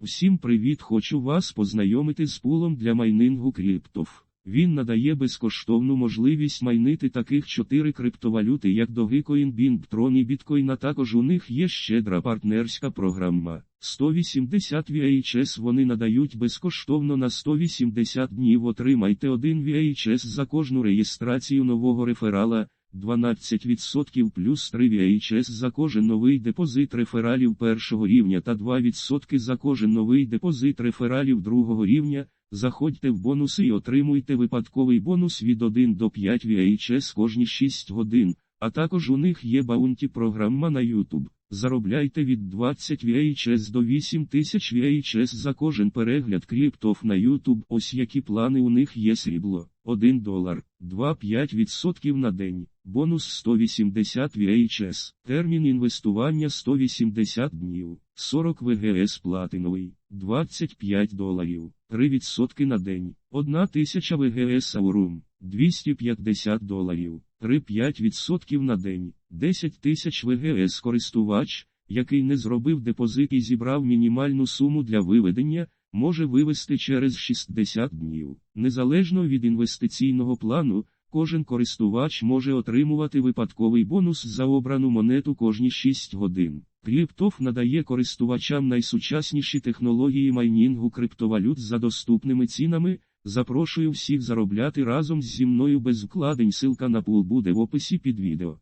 Всім привіт! Хочу вас познайомити з пулом для майнингу криптов. Він надає безкоштовну можливість майнити таких чотири криптовалюти, як Dogecoin, Bing, Tron і Bitcoin, а також у них є щедра партнерська програма. 180 VHS вони надають безкоштовно на 180 днів. Отримайте один VHS за кожну реєстрацію нового реферала. 12% плюс 3 VHS за кожен новий депозит рефералів першого рівня та 2% за кожен новий депозит рефералів другого рівня. Заходьте в бонуси і отримуйте випадковий бонус від 1 до 5 VHS кожні 6 годин, а також у них є баунті програма на YouTube. Заробляйте від 20 VHS до 8000 VHS за кожен перегляд криптов на YouTube. Ось які плани у них є срібло. 1 долар, 2-5% на день, бонус 180 VHS, термін інвестування 180 днів, 40 ВГС платиновий, 25 доларів, 3% на день, 1000 ВГС Аурум, 250 доларів, 3-5% на день, 10 тисяч ВГС користувач, який не зробив депозит і зібрав мінімальну суму для виведення, може вивести через 60 днів. Незалежно від інвестиційного плану, кожен користувач може отримувати випадковий бонус за обрану монету кожні 6 годин. Криптов надає користувачам найсучасніші технології майнінгу криптовалют за доступними цінами. Запрошую всіх заробляти разом зі мною без вкладень. Силка на пул буде в описі під відео.